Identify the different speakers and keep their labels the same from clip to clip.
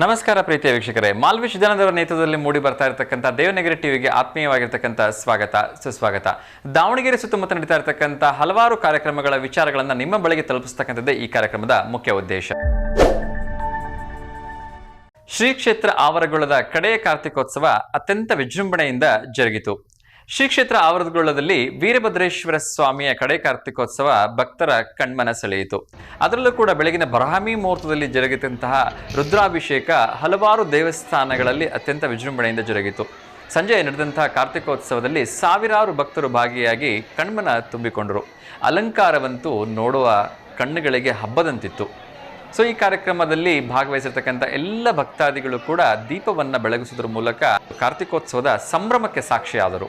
Speaker 1: ನಮಸ್ಕಾರ ಪ್ರೀತಿಯ ವೀಕ್ಷಕರೇ ಮಾಲ್ವಿಶ್ ಜನದವರ ನೇತೃತ್ವದಲ್ಲಿ ಮೂಡಿ ಬರ್ತಾ ಇರತಕ್ಕಂಥ ದೇವನಗರಿ ಟಿವಿಗೆ ಆತ್ಮೀಯವಾಗಿರ್ತಕ್ಕಂಥ ಸ್ವಾಗತ, ಸುಸ್ವಾಗತ. ದಾವಣಗೆರೆ ಸುತ್ತಮುತ್ತ ನಡೀತಾ ಇರತಕ್ಕಂಥ ಹಲವಾರು ಕಾರ್ಯಕ್ರಮಗಳ ವಿಚಾರಗಳನ್ನು ನಿಮ್ಮ ಬಳಿಗೆ ತಲುಪಿಸ್ತಕ್ಕಂಥದ್ದೇ ಈ ಕಾರ್ಯಕ್ರಮದ ಮುಖ್ಯ ಉದ್ದೇಶ. ಶ್ರೀ ಕ್ಷೇತ್ರ ಆವರಗೊಳ್ಳದ ಕಡೆಯ ಕಾರ್ತಿಕೋತ್ಸವ ಅತ್ಯಂತ ವಿಜೃಂಭಣೆಯಿಂದ ಜರುಗಿತು. ಶ್ರೀ ಕ್ಷೇತ್ರ ಆವರಗೊಳ್ಳದಲ್ಲಿ ವೀರಭದ್ರೇಶ್ವರ ಸ್ವಾಮಿಯ ಕಡೆ ಕಾರ್ತಿಕೋತ್ಸವ ಭಕ್ತರ ಕಣ್ಮನ ಸೆಳೆಯಿತು ಅದರಲ್ಲೂ ಕೂಡ ಬೆಳಗಿನ ಬ್ರಾಹ್ಮಿ ಮುಹೂರ್ತದಲ್ಲಿ ಜರುಗಿದಂತಹ ರುದ್ರಾಭಿಷೇಕ ಹಲವಾರು ದೇವಸ್ಥಾನಗಳಲ್ಲಿ ಅತ್ಯಂತ ವಿಜೃಂಭಣೆಯಿಂದ ಜರುಗಿತು. ಸಂಜೆ ನಡೆದಂತಹ ಕಾರ್ತಿಕೋತ್ಸವದಲ್ಲಿ ಸಾವಿರಾರು ಭಕ್ತರು ಭಾಗಿಯಾಗಿ ಕಣ್ಮನ ತುಂಬಿಕೊಂಡರು. ಅಲಂಕಾರವಂತೂ ನೋಡುವ ಕಣ್ಣುಗಳಿಗೆ ಹಬ್ಬದಂತಿತ್ತು. ಸೊ, ಈ ಕಾರ್ಯಕ್ರಮದಲ್ಲಿ ಭಾಗವಹಿಸಿರ್ತಕ್ಕಂಥ ಎಲ್ಲ ಭಕ್ತಾದಿಗಳು ಕೂಡ ದೀಪವನ್ನು ಬೆಳಗಿಸುವುದರ ಮೂಲಕ ಕಾರ್ತಿಕೋತ್ಸವದ ಸಂಭ್ರಮಕ್ಕೆ ಸಾಕ್ಷಿಯಾದರು.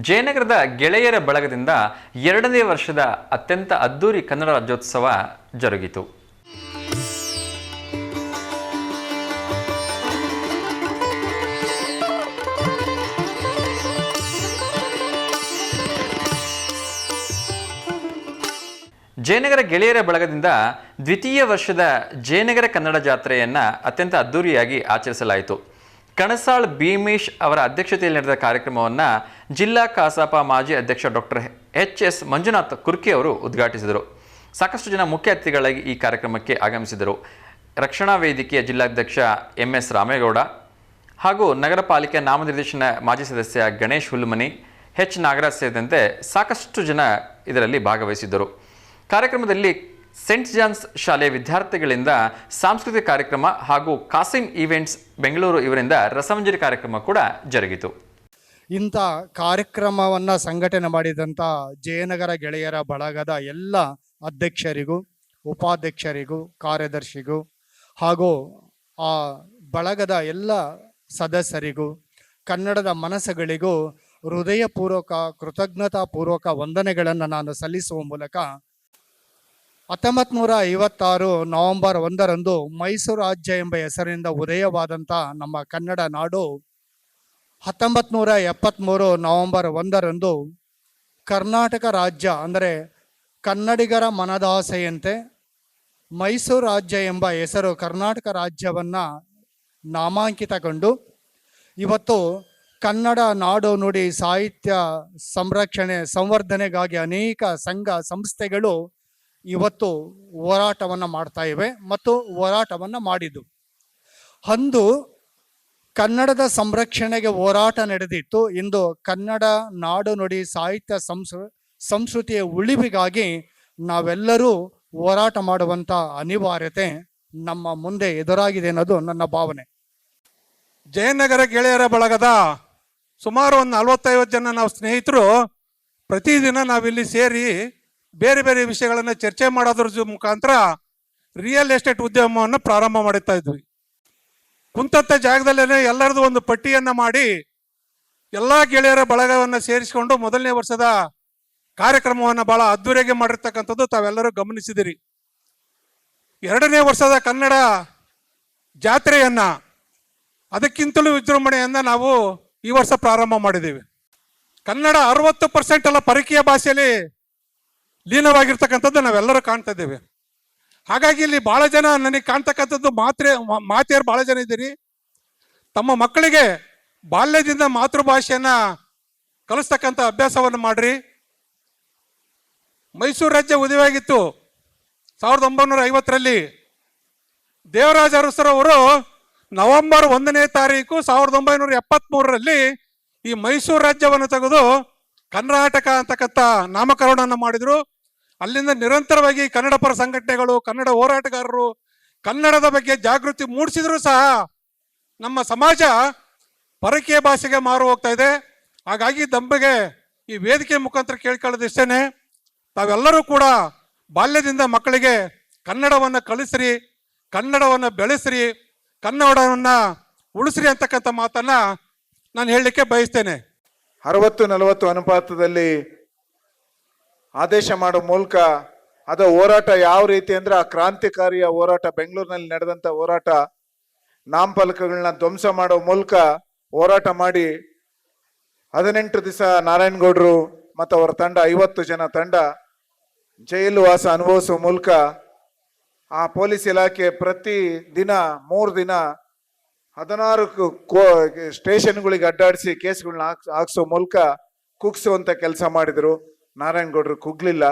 Speaker 1: ಜಯನಗರದ ಗೆಳೆಯರ ಬಳಗದಿಂದ ಎರಡನೇ ವರ್ಷದ ಅತ್ಯಂತ ಅದ್ದೂರಿ ಕನ್ನಡ ರಾಜ್ಯೋತ್ಸವ ಜರುಗಿತು. ಜಯನಗರ ಗೆಳೆಯರ ಬಳಗದಿಂದ ದ್ವಿತೀಯ ವರ್ಷದ ಜಯನಗರ ಕನ್ನಡ ಜಾತ್ರೆಯನ್ನು ಅತ್ಯಂತ ಅದ್ದೂರಿಯಾಗಿ ಆಚರಿಸಲಾಯಿತು. ಕಣಸಾಳ್ ಭೀಮೇಶ್ ಅವರ ಅಧ್ಯಕ್ಷತೆಯಲ್ಲಿ ನಡೆದ ಕಾರ್ಯಕ್ರಮವನ್ನು ಜಿಲ್ಲಾ ಕಸಾಪ ಮಾಜಿ ಅಧ್ಯಕ್ಷ doctor H S Manjunath Kurki ಅವರು ಉದ್ಘಾಟಿಸಿದರು. ಸಾಕಷ್ಟು ಜನ ಮುಖ್ಯ ಅತಿಥಿಗಳಾಗಿ ಈ ಕಾರ್ಯಕ್ರಮಕ್ಕೆ ಆಗಮಿಸಿದರು. ರಕ್ಷಣಾ ವೇದಿಕೆಯ ಜಿಲ್ಲಾಧ್ಯಕ್ಷ ಎಂ ಎಸ್ ರಾಮೇಗೌಡ ಹಾಗೂ ನಗರ ಪಾಲಿಕೆ ನಾಮನಿರ್ದೇಶನ ಮಾಜಿ ಸದಸ್ಯ ಗಣೇಶ್ ಹುಲ್ಮನಿ, ಎಚ್ ನಾಗರಾಜ್ ಸೇರಿದಂತೆ ಸಾಕಷ್ಟು ಜನ ಇದರಲ್ಲಿ ಭಾಗವಹಿಸಿದ್ದರು. ಕಾರ್ಯಕ್ರಮದಲ್ಲಿ ಸೆಂಟ್ ಜಾನ್ಸ್ ಶಾಲೆಯ ವಿದ್ಯಾರ್ಥಿಗಳಿಂದ ಸಾಂಸ್ಕೃತಿಕ ಕಾರ್ಯಕ್ರಮ ಹಾಗೂ ಕಾಸಿಂ ಈವೆಂಟ್ಸ್ ಬೆಂಗಳೂರು ಇವರಿಂದ ರಸಮಂಜರಿ ಕಾರ್ಯಕ್ರಮ ಕೂಡ ಜರುಗಿತು.
Speaker 2: ಇಂಥ ಕಾರ್ಯಕ್ರಮವನ್ನು ಸಂಘಟನೆ ಮಾಡಿದಂಥ ಜಯನಗರ ಗೆಳೆಯರ ಬಳಗದ ಎಲ್ಲ ಅಧ್ಯಕ್ಷರಿಗೂ, ಉಪಾಧ್ಯಕ್ಷರಿಗೂ, ಕಾರ್ಯದರ್ಶಿಗೂ ಹಾಗೂ ಆ ಬಳಗದ ಎಲ್ಲ ಸದಸ್ಯರಿಗೂ, ಕನ್ನಡದ ಮನಸ್ಸುಗಳಿಗೂ ಹೃದಯಪೂರ್ವಕ, ಕೃತಜ್ಞತಾಪೂರ್ವಕ ವಂದನೆಗಳನ್ನು ನಾನು ಸಲ್ಲಿಸುವ ಮೂಲಕ ಹತ್ತೊಂಬತ್ತು ನೂರ ಐವತ್ತಾರು ನವೆಂಬರ್ ಒಂದರಂದು ಮೈಸೂರು ರಾಜ್ಯ ಎಂಬ ಹೆಸರಿನಿಂದ ಉದಯವಾದಂಥ ನಮ್ಮ ಕನ್ನಡ ನಾಡು ಹತ್ತೊಂಬತ್ತು ನೂರ ಎಪ್ಪತ್ತ್ಮೂರು ನವೆಂಬರ್ ಒಂದರಂದು ಕರ್ನಾಟಕ ರಾಜ್ಯ ಅಂದರೆ ಕನ್ನಡಿಗರ ಮನದಾಸೆಯಂತೆ ಮೈಸೂರು ರಾಜ್ಯ ಎಂಬ ಹೆಸರು ಕರ್ನಾಟಕ ರಾಜ್ಯವನ್ನು ನಾಮಾಂಕಿತಗೊಂಡು ಇವತ್ತು ಕನ್ನಡ ನಾಡು ನುಡಿ ಸಾಹಿತ್ಯ ಸಂರಕ್ಷಣೆ ಸಂವರ್ಧನೆಗಾಗಿ ಅನೇಕ ಸಂಘ ಸಂಸ್ಥೆಗಳು ಇವತ್ತು ಹೋರಾಟವನ್ನು ಮಾಡ್ತಾ ಇವೆ ಮತ್ತು ಹೋರಾಟವನ್ನು ಮಾಡಿದ್ದು. ಅಂದು ಕನ್ನಡದ ಸಂರಕ್ಷಣೆಗೆ ಹೋರಾಟ ನಡೆದಿತ್ತು. ಇಂದು ಕನ್ನಡ ನಾಡು ನುಡಿ ಸಾಹಿತ್ಯ ಸಂಸ್ಕೃ ಸಂಸ್ಕೃತಿಯ ಉಳಿವಿಗಾಗಿ ನಾವೆಲ್ಲರೂ ಹೋರಾಟ ಮಾಡುವಂಥ ಅನಿವಾರ್ಯತೆ ನಮ್ಮ ಮುಂದೆ ಎದುರಾಗಿದೆ ಅನ್ನೋದು ನನ್ನ ಭಾವನೆ.
Speaker 3: ಜಯನಗರ ಗೆಳೆಯರ ಬಳಗದ ಸುಮಾರು ಒಂದು ನಲವತ್ತೈವತ್ತು ಜನ ನಾವು ಸ್ನೇಹಿತರು ಪ್ರತಿದಿನ ನಾವಿಲ್ಲಿ ಸೇರಿ ಬೇರೆ ಬೇರೆ ವಿಷಯಗಳನ್ನು ಚರ್ಚೆ ಮಾಡೋದ್ರ ಮುಖಾಂತರ ರಿಯಲ್ ಎಸ್ಟೇಟ್ ಉದ್ಯಮವನ್ನು ಪ್ರಾರಂಭ ಮಾಡುತ್ತಾ ಇದ್ವಿ. ಕುಂತತ್ತ ಜಾಗದಲ್ಲೇ ಎಲ್ಲರದು ಒಂದು ಪಟ್ಟಿಯನ್ನ ಮಾಡಿ ಎಲ್ಲ ಗೆಳೆಯರ ಬಳಗವನ್ನು ಸೇರಿಸಿಕೊಂಡು ಮೊದಲನೇ ವರ್ಷದ ಕಾರ್ಯಕ್ರಮವನ್ನು ಬಹಳ ಅದ್ದೂರಿಯಾಗಿ ಮಾಡಿರ್ತಕ್ಕಂಥದ್ದು ತಾವೆಲ್ಲರೂ ಗಮನಿಸಿದಿರಿ. ಎರಡನೇ ವರ್ಷದ ಕನ್ನಡ ಜಾತ್ರೆಯನ್ನ ಅದಕ್ಕಿಂತಲೂ ವಿಜೃಂಭಣೆಯನ್ನು ನಾವು ಈ ವರ್ಷ ಪ್ರಾರಂಭ ಮಾಡಿದ್ದೀವಿ. ಕನ್ನಡ ಅರವತ್ತು ಪರ್ಸೆಂಟ್ ಎಲ್ಲ ಪರಕೀಯ ಭಾಷೆಯಲ್ಲಿ ಲೀನವಾಗಿರ್ತಕ್ಕಂಥದ್ದು ನಾವೆಲ್ಲರೂ ಕಾಣ್ತಾ ಇದ್ದೇವೆ. ಹಾಗಾಗಿ ಇಲ್ಲಿ ಬಹಳ ಜನ ನನಗೆ ಕಾಣ್ತಕ್ಕಂಥದ್ದು ಮಾತ್ರೆ ಮಾತೆಯರು ಬಹಳ ಜನ ಇದ್ದೀರಿ. ತಮ್ಮ ಮಕ್ಕಳಿಗೆ ಬಾಲ್ಯದಿಂದ ಮಾತೃಭಾಷೆಯನ್ನ ಕಲಿಸ್ತಕ್ಕಂಥ ಅಭ್ಯಾಸವನ್ನು ಮಾಡ್ರಿ. ಮೈಸೂರು ರಾಜ್ಯ ಉದಯವಾಗಿತ್ತು ಸಾವಿರದ ಒಂಬೈನೂರ ಐವತ್ತರಲ್ಲಿ ದೇವರಾಜ ಅರಸರವರು ನವೆಂಬರ್ ಒಂದನೇ ತಾರೀಕು ಸಾವಿರದ ಒಂಬೈನೂರ ಎಪ್ಪತ್ಮೂರರಲ್ಲಿ ಈ ಮೈಸೂರು ರಾಜ್ಯವನ್ನು ತೆಗೆದು ಕರ್ನಾಟಕ ಅಂತಕ್ಕಂಥ ನಾಮಕರಣವನ್ನು ಮಾಡಿದ್ರು. ಅಲ್ಲಿಂದ ನಿರಂತರವಾಗಿ ಕನ್ನಡ ಪರ ಸಂಘಟನೆಗಳು, ಕನ್ನಡ ಹೋರಾಟಗಾರರು, ಕನ್ನಡದ ಬಗ್ಗೆ ಜಾಗೃತಿ ಮೂಡಿಸಿದ್ರು ಸಹ ನಮ್ಮ ಸಮಾಜ ಪರಕೀಯ ಭಾಷೆಗೆ ಮಾರು ಹೋಗ್ತಾ ಇದೆ. ಹಾಗಾಗಿ ದಂಬೆಗೆ ಈ ವೇದಿಕೆ ಮುಖಾಂತರ ಕೇಳ್ಕೊಳ್ಳೋದಿಷ್ಟೇನೆ. ತಾವೆಲ್ಲರೂ ಕೂಡ ಬಾಲ್ಯದಿಂದ ಮಕ್ಕಳಿಗೆ ಕನ್ನಡವನ್ನು ಕಲಿಸ್ರಿ, ಕನ್ನಡವನ್ನು ಬೆಳೆಸ್ರಿ, ಕನ್ನಡವನ್ನು ಉಳಿಸ್ರಿ ಅಂತಕ್ಕಂಥ ಮಾತನ್ನ ನಾನು ಹೇಳಲಿಕ್ಕೆ ಬಯಸ್ತೇನೆ.
Speaker 4: ಅರವತ್ತು ನಲವತ್ತು ಅನುಪಾತದಲ್ಲಿ ಆದೇಶ ಮಾಡೋ ಮೂಲಕ ಅದ ಹೋರಾಟ ಯಾವ ರೀತಿ ಅಂದ್ರೆ ಆ ಕ್ರಾಂತಿಕಾರಿಯ ಹೋರಾಟ ಬೆಂಗಳೂರಿನಲ್ಲಿ ನಡೆದಂತ ಹೋರಾಟ ನಾಮಫಲಕಗಳನ್ನ ಧ್ವಂಸ ಮಾಡೋ ಮೂಲಕ ಹೋರಾಟ ಮಾಡಿ ಹದಿನೆಂಟು ದಿವಸ ನಾರಾಯಣಗೌಡರು ಮತ್ತು ಅವರ ತಂಡ ಐವತ್ತು ಜನ ತಂಡ ಜೈಲು ವಾಸ ಅನುಭವಿಸುವ ಮೂಲಕ ಆ ಪೊಲೀಸ್ ಇಲಾಖೆ ಪ್ರತಿ ದಿನ ಮೂರು ದಿನ ಹದಿನಾರು ಕು- ಸ್ಟೇಷನ್ಗಳಿಗೆ ಅಡ್ಡಾಡಿಸಿ ಕೇಸ್ಗಳನ್ನ ಹಾಕ್ಸೋ ಮೂಲಕ ಕುಗ್ಸುವಂಥ ಕೆಲಸ ಮಾಡಿದ್ರು. ನಾರಾಯಣಗೌಡರು ಕುಗ್ಲಿಲ್ಲ,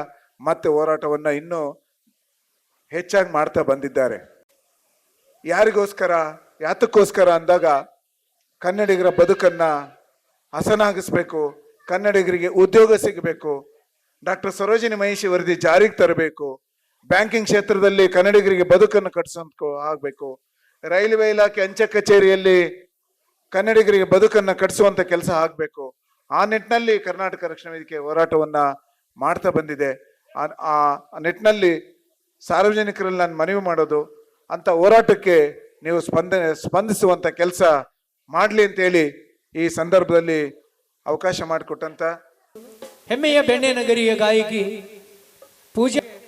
Speaker 4: ಮತ್ತೆ ಹೋರಾಟವನ್ನು ಇನ್ನೂ ಹೆಚ್ಚಾಗಿ ಮಾಡ್ತಾ ಬಂದಿದ್ದಾರೆ. ಯಾರಿಗೋಸ್ಕರ, ಯಾತಕ್ಕೋಸ್ಕರ ಅಂದಾಗ ಕನ್ನಡಿಗರ ಬದುಕನ್ನ ಹಸನಾಗಿಸ್ಬೇಕು, ಕನ್ನಡಿಗರಿಗೆ ಉದ್ಯೋಗ ಸಿಗಬೇಕು, ಡಾಕ್ಟರ್ ಸರೋಜಿನಿ ಮಹಿಷಿ ವರದಿ ಜಾರಿಗೆ ತರಬೇಕು, ಬ್ಯಾಂಕಿಂಗ್ ಕ್ಷೇತ್ರದಲ್ಲಿ ಕನ್ನಡಿಗರಿಗೆ ಬದುಕನ್ನು ಕಟ್ಸೋ ಆಗಬೇಕು, ರೈಲ್ವೆ ಇಲಾಖೆ ಅಂಚೆ ಕಚೇರಿಯಲ್ಲಿ ಕನ್ನಡಿಗರಿಗೆ ಬದುಕನ್ನು ಕಟ್ಟಿಸುವಂತ ಕೆಲಸ ಆಗ್ಬೇಕು ಆ ನಿಟ್ಟಿನಲ್ಲಿ ಕರ್ನಾಟಕ ರಕ್ಷಣಾ ವೇದಿಕೆ ಹೋರಾಟವನ್ನು ಮಾಡ್ತಾ ಬಂದಿದೆ. ಆ- ನಿಟ್ಟಿನಲ್ಲಿ ಸಾರ್ವಜನಿಕರಲ್ಲಿ ನಾನು ಮನವಿ ಮಾಡೋದು, ಅಂತ ಹೋರಾಟಕ್ಕೆ ನೀವು ಸ್ಪಂದನೆ ಸ್ಪಂದಿಸುವಂಥ ಕೆಲಸ ಮಾಡಲಿ ಅಂತೇಳಿ ಈ ಸಂದರ್ಭದಲ್ಲಿ ಅವಕಾಶ ಮಾಡಿಕೊಟ್ಟಂತ
Speaker 5: ಹೆಮ್ಮೆಯ ಬೆಣ್ಣೆ ನಗರಿಯ ಗಾಯಕಿ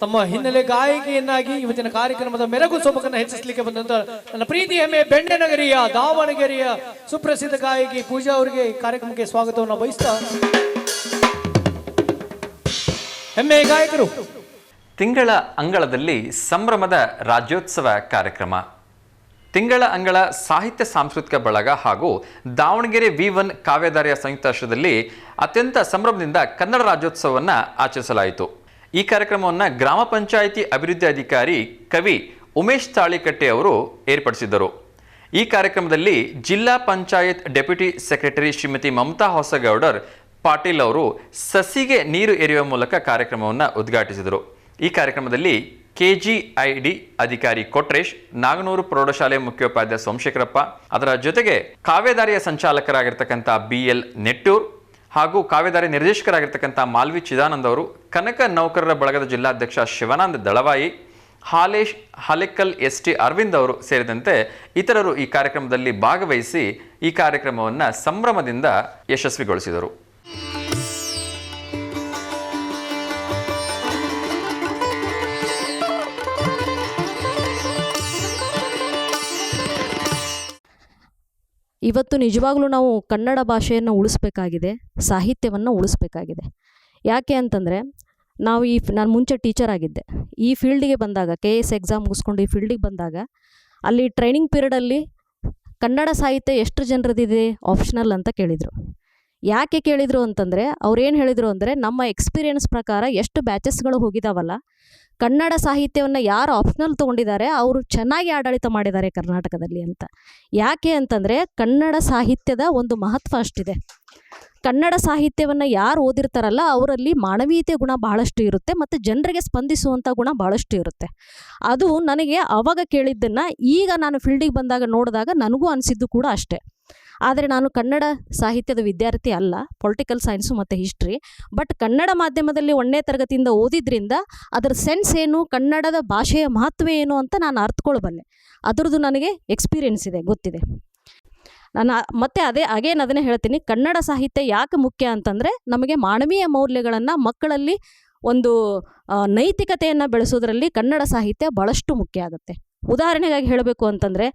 Speaker 5: ತಮ್ಮ ಹಿನ್ನೆಲೆ ಗಾಯಕಿಯನ್ನಾಗಿ ಇವತ್ತಿನ ಕಾರ್ಯಕ್ರಮದ ಮೆರಗು ಸೊಬಕನ್ನು ಹೆಚ್ಚಿಸಲಿಕ್ಕೆ ಬಂದಂತ ನನ್ನ ಪ್ರೀತಿ ಹೆಮ್ಮೆ ಬೆಣ್ಣೆ ನಗರಿಯ ದಾವಣಗೆರೆಯ ಸುಪ್ರಸಿದ್ಧ ಗಾಯಕಿ ಪೂಜಾ ಅವರಿಗೆ ಕಾರ್ಯಕ್ರಮಕ್ಕೆ ಸ್ವಾಗತವನ್ನು ಬಯಸ್ತಾ ಹೆಮ್ಮೆ ಗಾಯಕರು.
Speaker 1: ತಿಂಗಳ ಅಂಗಳದಲ್ಲಿ ಸಂಭ್ರಮದ ರಾಜ್ಯೋತ್ಸವ ಕಾರ್ಯಕ್ರಮ. ತಿಂಗಳ ಅಂಗಳ ಸಾಹಿತ್ಯ ಸಾಂಸ್ಕೃತಿಕ ಬಳಗ ಹಾಗೂ ದಾವಣಗೆರೆ ವಿ ಒನ್ ಕಾವ್ಯಧಾರೆಯ ಸಂಯುಕ್ತಾಶ್ರಯದಲ್ಲಿ ಅತ್ಯಂತ ಸಂಭ್ರಮದಿಂದ ಕನ್ನಡ ರಾಜ್ಯೋತ್ಸವವನ್ನು ಆಚರಿಸಲಾಯಿತು. ಈ ಕಾರ್ಯಕ್ರಮವನ್ನು ಗ್ರಾಮ ಪಂಚಾಯಿತಿ ಅಭಿವೃದ್ಧಿ ಅಧಿಕಾರಿ ಕವಿ ಉಮೇಶ್ ತಾಳಿಕಟ್ಟೆ ಅವರು ಏರ್ಪಡಿಸಿದ್ದರು. ಈ ಕಾರ್ಯಕ್ರಮದಲ್ಲಿ ಜಿಲ್ಲಾ ಪಂಚಾಯತ್ ಡೆಪ್ಯೂಟಿ ಸೆಕ್ರೆಟರಿ ಶ್ರೀಮತಿ ಮಮತಾ ಹೊಸಗೌಡರ್, ಪಾಟೀಲ್ ಅವರು ಸಸಿಗೆ ನೀರು ಎರೆಯುವ ಮೂಲಕ ಕಾರ್ಯಕ್ರಮವನ್ನು ಉದ್ಘಾಟಿಸಿದರು. ಈ ಕಾರ್ಯಕ್ರಮದಲ್ಲಿ ಕೆಜಿಐಡಿ ಅಧಿಕಾರಿ ಕೊಟ್ರೇಶ್, ನಾಗನೂರು ಪ್ರೌಢಶಾಲೆ ಮುಖ್ಯೋಪಾಧ್ಯಾಯ ಸೋಮಶೇಖರಪ್ಪ, ಅದರ ಜೊತೆಗೆ ಕಾವ್ಯದಾರಿಯ ಸಂಚಾಲಕರಾಗಿರ್ತಕ್ಕಂಥ ಬಿ ಎಲ್ ನೆಟ್ಟೂರ್ ಹಾಗೂ ಕಾವ್ಯಧಾರೆ ನಿರ್ದೇಶಕರಾಗಿರ್ತಕ್ಕಂಥ ಮಾಲ್ವಿ ಚಿದಾನಂದ್ ಅವರು ಕನಕ ನೌಕರರ ಬಳಗದ ಜಿಲ್ಲಾಧ್ಯಕ್ಷ ಶಿವಾನಂದ ದಳವಾಯಿ, ಹಾಲೇಶ್ ಹಾಲೆಕ್ಕಲ್ ಎಸ್ ಟಿ ಅರವಿಂದ್ ಅವರು ಸೇರಿದಂತೆ ಇತರರು ಈ ಕಾರ್ಯಕ್ರಮದಲ್ಲಿ ಭಾಗವಹಿಸಿ ಈ ಕಾರ್ಯಕ್ರಮವನ್ನು ಸಂಭ್ರಮದಿಂದ ಯಶಸ್ವಿಗೊಳಿಸಿದರು.
Speaker 6: ಇವತ್ತು ನಿಜವಾಗ್ಲೂ ನಾವು ಕನ್ನಡ ಭಾಷೆಯನ್ನು ಉಳಿಸ್ಬೇಕಾಗಿದೆ, ಸಾಹಿತ್ಯವನ್ನು ಉಳಿಸ್ಬೇಕಾಗಿದೆ. ಯಾಕೆ ಅಂತಂದರೆ, ನಾವು ಈ ನಾನು ಮುಂಚೆ ಟೀಚರ್ ಆಗಿದ್ದೆ. ಈ ಫೀಲ್ಡಿಗೆ ಬಂದಾಗ, ಕೆ ಎಸ್ ಎಕ್ಸಾಮ್ ಮುಗಿಸ್ಕೊಂಡು ಈ ಫೀಲ್ಡಿಗೆ ಬಂದಾಗ, ಅಲ್ಲಿ ಟ್ರೈನಿಂಗ್ ಪೀರಿಯಡಲ್ಲಿ ಕನ್ನಡ ಸಾಹಿತ್ಯ ಎಷ್ಟು ಜನರದಿದೆ, ಆಪ್ಷನಲ್ ಅಂತ ಕೇಳಿದರು. ಯಾಕೆ ಕೇಳಿದರು ಅಂತಂದರೆ, ಅವ್ರೇನು ಹೇಳಿದರು ಅಂದರೆ, ನಮ್ಮ ಎಕ್ಸ್ಪೀರಿಯನ್ಸ್ ಪ್ರಕಾರ ಎಷ್ಟು ಬ್ಯಾಚಸ್ಗಳು ಹೋಗಿದಾವಲ್ಲ ಕನ್ನಡ ಸಾಹಿತ್ಯವನ್ನು ಯಾರು ಆಪ್ಷನಲ್ ತೊಗೊಂಡಿದ್ದಾರೆ, ಅವರು ಚೆನ್ನಾಗಿ ಆಡಳಿತ ಮಾಡಿದ್ದಾರೆ ಕರ್ನಾಟಕದಲ್ಲಿ ಅಂತ. ಯಾಕೆ ಅಂತಂದರೆ ಕನ್ನಡ ಸಾಹಿತ್ಯದ ಒಂದು ಮಹತ್ವ ಅಷ್ಟಿದೆ. ಕನ್ನಡ ಸಾಹಿತ್ಯವನ್ನು ಯಾರು ಓದಿರ್ತಾರಲ್ಲ, ಅವರಲ್ಲಿ ಮಾನವೀಯತೆ ಗುಣ ಬಹಳಷ್ಟು ಇರುತ್ತೆ ಮತ್ತು ಜನರಿಗೆ ಸ್ಪಂದಿಸುವಂಥ ಗುಣ ಬಹಳಷ್ಟು ಇರುತ್ತೆ. ಅದು ನನಗೆ ಅವಾಗ ಕೇಳಿದ್ದನ್ನು ಈಗ ನಾನು ಫೀಲ್ಡಿಗೆ ಬಂದಾಗ ನೋಡಿದಾಗ ನನಗೂ ಅನಿಸಿದ್ದು ಕೂಡ ಅಷ್ಟೇ. ಆದರೆ ನಾನು ಕನ್ನಡ ಸಾಹಿತ್ಯದ ವಿದ್ಯಾರ್ಥಿ ಅಲ್ಲ ಪೊಲಿಟಿಕಲ್ ಸೈನ್ಸು ಮತ್ತು ಹಿಸ್ಟ್ರಿ ಬಟ್ ಕನ್ನಡ ಮಾಧ್ಯಮದಲ್ಲಿ ಒಂದನೇ ತರಗತಿಯಿಂದ ಓದಿದ್ರಿಂದ ಅದರ ಸೆನ್ಸ್ ಏನು, ಕನ್ನಡದ ಭಾಷೆಯ ಮಹತ್ವ ಏನು ಅಂತ ನಾನು ಅರ್ಥಕೊಳ್ಬಲ್ಲೆ ಅದರದ್ದು ನನಗೆ ಎಕ್ಸ್ಪೀರಿಯೆನ್ಸ್ ಇದೆ, ಗೊತ್ತಿದೆ. ನಾನು ಮತ್ತೆ ಅದೇ ಅಗೇನ್ ಅದನ್ನೇ ಹೇಳ್ತೀನಿ, ಕನ್ನಡ ಸಾಹಿತ್ಯ ಯಾಕೆ ಮುಖ್ಯ ಅಂತಂದರೆ ನಮಗೆ ಮಾನವೀಯ ಮೌಲ್ಯಗಳನ್ನು ಮಕ್ಕಳಲ್ಲಿ ಒಂದು ನೈತಿಕತೆಯನ್ನು ಬೆಳೆಸೋದ್ರಲ್ಲಿ ಕನ್ನಡ ಸಾಹಿತ್ಯ ಭಾಳಷ್ಟು ಮುಖ್ಯ ಆಗುತ್ತೆ. ಉದಾಹರಣೆಗಾಗಿ ಹೇಳಬೇಕು ಅಂತಂದರೆ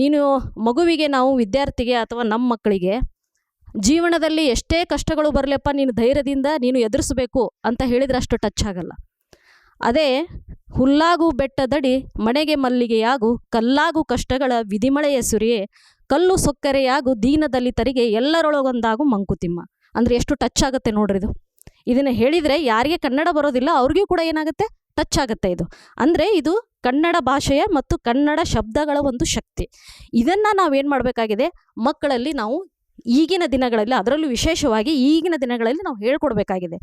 Speaker 6: ನೀನು ಮಗುವಿಗೆ ನಾವು ವಿದ್ಯಾರ್ಥಿಗೆ ಅಥವಾ ನಮ್ಮ ಮಕ್ಕಳಿಗೆ ಜೀವನದಲ್ಲಿ ಎಷ್ಟೇ ಕಷ್ಟಗಳು ಬರಲಪ್ಪ, ನೀನು ಧೈರ್ಯದಿಂದ ನೀನು ಎದುರಿಸಬೇಕು ಅಂತ ಹೇಳಿದ್ರೆ ಅಷ್ಟು ಟಚ್ ಆಗಲ್ಲ. ಅದೇ ಹುಲ್ಲಾಗು ಬೆಟ್ಟದಡಿ ಮನೆಗೆ ಮಲ್ಲಿಗೆಯಾಗು, ಕಲ್ಲಾಗು ಕಷ್ಟಗಳ ವಿಧಿಮಳೆಯ ಸುರಿಯೇ ಕಲ್ಲು ಸೊಕ್ಕರೆಯಾಗು ದೀನ ದಲಿತರಿಗೆ ಎಲ್ಲರೊಳಗೊಂದಾಗು ಮಂಕುತಿಮ್ಮ. ಅಂದರೆ ಎಷ್ಟು ಟಚ್ ಆಗುತ್ತೆ ನೋಡ್ರಿ ಇದು. ಇದನ್ನು ಹೇಳಿದರೆ ಯಾರಿಗೆ ಕನ್ನಡ ಬರೋದಿಲ್ಲ, ಅವ್ರಿಗೂ ಕೂಡ ಏನಾಗುತ್ತೆ? ಟಚ್ ಆಗುತ್ತೆ ಇದು. ಅಂದರೆ ಇದು ಕನ್ನಡ ಭಾಷೆಯ ಮತ್ತು ಕನ್ನಡ ಶಬ್ದಗಳ ಒಂದು ಶಕ್ತಿ. ಇದನ್ನು ನಾವೇನು ಮಾಡಬೇಕಾಗಿದೆ? ಮಕ್ಕಳಲ್ಲಿ ನಾವು ಈಗಿನ ದಿನಗಳಲ್ಲಿ, ಅದರಲ್ಲೂ ವಿಶೇಷವಾಗಿ ಈಗಿನ ದಿನಗಳಲ್ಲಿ ನಾವು ಹೇಳ್ಕೊಡ್ಬೇಕಾಗಿದೆ.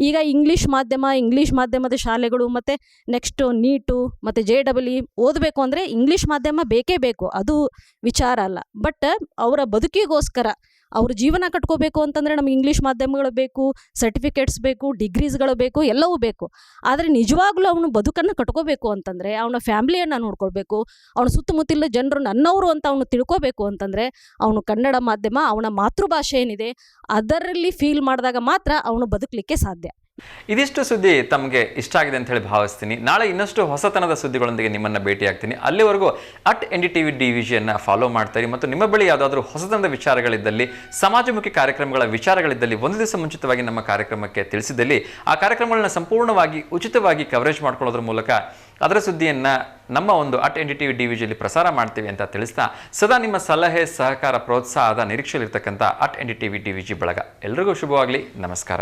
Speaker 6: ಈಗ ಇಂಗ್ಲೀಷ್ ಮಾಧ್ಯಮ, ಇಂಗ್ಲೀಷ್ ಮಾಧ್ಯಮದ ಶಾಲೆಗಳು ಮತ್ತು ನೆಕ್ಸ್ಟು ನೀಟು ಮತ್ತು ಜೆ ಡಬಲ್ ಇ ಓದಬೇಕು ಅಂದರೆ ಇಂಗ್ಲೀಷ್ ಮಾಧ್ಯಮ ಬೇಕೇ ಬೇಕು. ಅದು ವಿಚಾರ ಅಲ್ಲ. ಬಟ್ ಅವರ ಬದುಕಿಗೋಸ್ಕರ ಅವ್ರ ಜೀವನ ಕಟ್ಕೋಬೇಕು ಅಂತಂದರೆ ನಮ್ಗೆ ಇಂಗ್ಲೀಷ್ ಮಾಧ್ಯಮಗಳು ಬೇಕು ಸರ್ಟಿಫಿಕೇಟ್ಸ್ ಬೇಕು ಡಿಗ್ರೀಸ್ಗಳು ಬೇಕು, ಎಲ್ಲವೂ ಬೇಕು. ಆದರೆ ನಿಜವಾಗ್ಲೂ ಅವನು ಬದುಕನ್ನು ಕಟ್ಕೋಬೇಕು ಅಂತಂದರೆ, ಅವನ ಫ್ಯಾಮ್ಲಿಯನ್ನು ನೋಡ್ಕೊಳ್ಬೇಕು, ಅವನ ಸುತ್ತಮುತ್ತಲಿನ ಜನರು ನನ್ನವರು ಅಂತ ಅವನು ತಿಳ್ಕೋಬೇಕು ಅಂತಂದರೆ, ಅವನು ಕನ್ನಡ ಮಾಧ್ಯಮ, ಅವನ ಮಾತೃಭಾಷೆ ಏನಿದೆ, ಅದರಲ್ಲಿ ಫೀಲ್ ಮಾಡಿದಾಗ ಮಾತ್ರ ಅವನು ಬದುಕಲಿಕ್ಕೆ ಸಾಧ್ಯ.
Speaker 1: ಇದಿಷ್ಟು ಸುದ್ದಿ ತಮಗೆ ಇಷ್ಟ ಆಗಿದೆ ಅಂತ ಹೇಳಿ ಭಾವಿಸ್ತೀನಿ. ನಾಳೆ ಇನ್ನಷ್ಟು ಹೊಸತನದ ಸುದ್ದಿಗಳೊಂದಿಗೆ ನಿಮ್ಮನ್ನು ಭೇಟಿಯಾಗ್ತೀನಿ. ಅಲ್ಲಿವರೆಗೂ at N D T V ಡಿವಿಜಿಯನ್ನ follow ಮಾಡ್ತಾರೆ ಮತ್ತು ನಿಮ್ಮ ಬಳಿ ಯಾವುದಾದ್ರೂ ಹೊಸತನದ ವಿಚಾರಗಳಿದ್ದಲ್ಲಿ, ಸಮಾಜಮುಖಿ ಕಾರ್ಯಕ್ರಮಗಳ ವಿಚಾರಗಳಿದ್ದಲ್ಲಿ ಒಂದು ದಿವಸ ಮುಂಚಿತವಾಗಿ ನಮ್ಮ ಕಾರ್ಯಕ್ರಮಕ್ಕೆ ತಿಳಿಸಿದಲ್ಲಿ, ಆ ಕಾರ್ಯಕ್ರಮಗಳನ್ನ ಸಂಪೂರ್ಣವಾಗಿ, ಉಚಿತವಾಗಿ ಕವರೇಜ್ ಮಾಡ್ಕೊಳ್ಳೋದ್ರ ಮೂಲಕ ಅದರ ಸುದ್ದಿಯನ್ನು ನಮ್ಮ ಒಂದು at N D T V ಡಿವಿಜಿಯಲ್ಲಿ ಪ್ರಸಾರ ಮಾಡ್ತೀವಿ ಅಂತ ತಿಳಿಸ್ತಾ, ಸದಾ ನಿಮ್ಮ ಸಲಹೆ, ಸಹಕಾರ, ಪ್ರೋತ್ಸಾಹದ ನಿರೀಕ್ಷೆಯಲ್ಲಿರ್ತಕ್ಕಂಥ at N D T V DVG ಬಳಗ. ಎಲ್ರಿಗೂ ಶುಭವಾಗಲಿ. ನಮಸ್ಕಾರ.